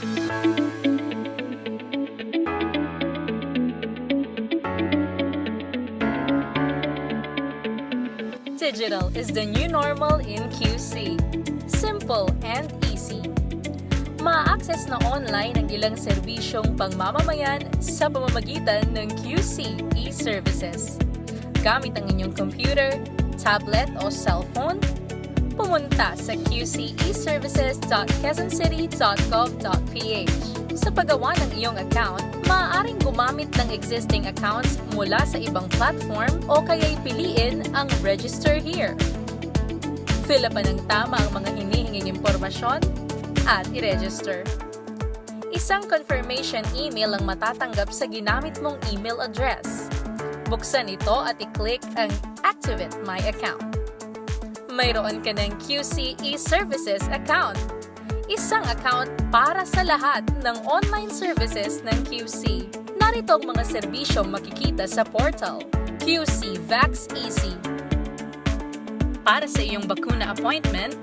Digital is the new normal in QC. Simple and easy. Ma-access na online ang ilang serbisyong pangmamamayan sa pamamagitan ng QC e-services. Gamit ang inyong computer, tablet o cellphone, pumunta sa qceservices.quezoncity.gov.ph. Sa paggawa ng iyong account, maaaring gumamit ng existing accounts mula sa ibang platform o kaya'y piliin ang Register Here. Fill up ng tama ang mga hinihinging impormasyon at i-register. Isang confirmation email ang matatanggap sa ginamit mong email address. Buksan ito at i-click ang Activate My Account mayroon ka ng QC e-services account. Isang account para sa lahat ng online services ng QC. Narito ang mga serbisyong makikita sa portal. QC Vax Easy. Para sa iyong bakuna appointment,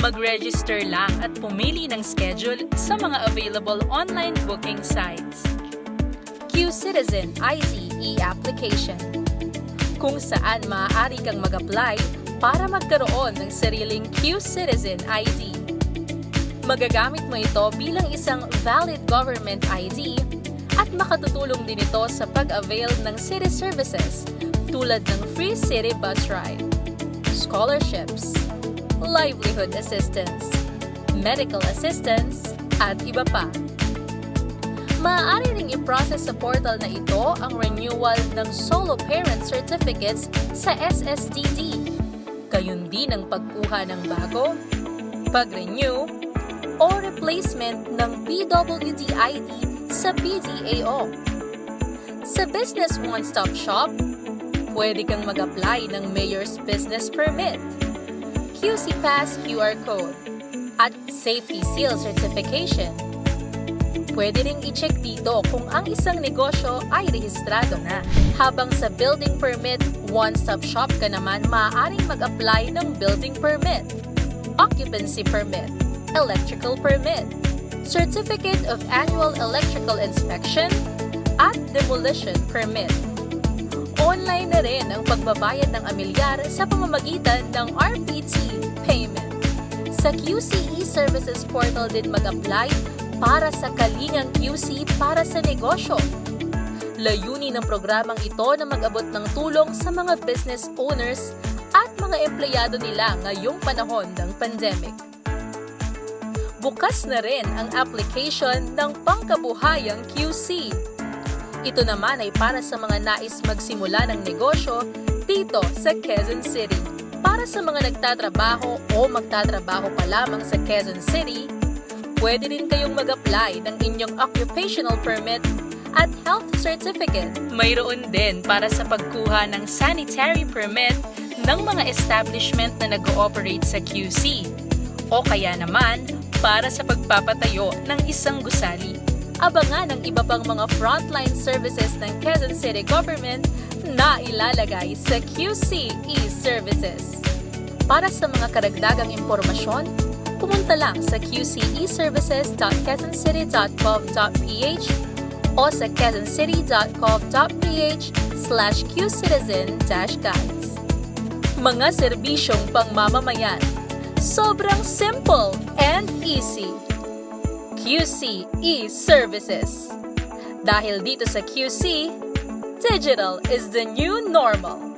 mag-register lang at pumili ng schedule sa mga available online booking sites. Q-Citizen ID e-application kung saan maaari kang mag-apply para magkaroon ng sariling Q-Citizen ID. Magagamit mo ito bilang isang valid government ID at makatutulong din ito sa pag-avail ng city services tulad ng free city bus ride, scholarships, livelihood assistance, medical assistance, at iba pa. Maaari ring i-process sa portal na ito ang renewal ng solo parent certificates sa SSDD. Gayon din ang pagkuha ng bago, pag-renew, o replacement ng PWD ID sa PDAO. Sa Business One Stop Shop, pwede kang mag-apply ng Mayor's Business Permit, QC Pass QR Code, at Safety Seal Certification. Pwede ring i-check dito kung ang isang negosyo ay rehistrado na. Habang sa building permit, one-stop shop ka naman maaaring mag-apply ng building permit, occupancy permit, electrical permit, certificate of annual electrical inspection, at demolition permit. Online na rin ang pagbabayad ng amilyar sa pamamagitan ng RPT payment. Sa QCE Services Portal din mag-apply para sa Kalingang QC para sa negosyo. Layunin ng programang ito na mag-abot ng tulong sa mga business owners at mga empleyado nila ngayong panahon ng pandemic. Bukas na rin ang application ng Pangkabuhayang QC. Ito naman ay para sa mga nais magsimula ng negosyo dito sa Quezon City. Para sa mga nagtatrabaho o magtatrabaho pa lamang sa Quezon City, pwede rin kayong mag-apply ng inyong occupational permit at health certificate. Mayroon din para sa pagkuha ng sanitary permit ng mga establishment na nag-ooperate sa QC o kaya naman para sa pagpapatayo ng isang gusali. Abangan ang iba pang mga frontline services ng Quezon City Government na ilalagay sa QC e-services. Para sa mga karagdagang impormasyon, pumunta lang sa qceservices.quezoncity.gov.ph o sa quezoncity.gov.ph slash qcitizen-guides. Mga serbisyong pangmamamayan. Sobrang simple and easy. QC e-services. Dahil dito sa QC, digital is the new normal.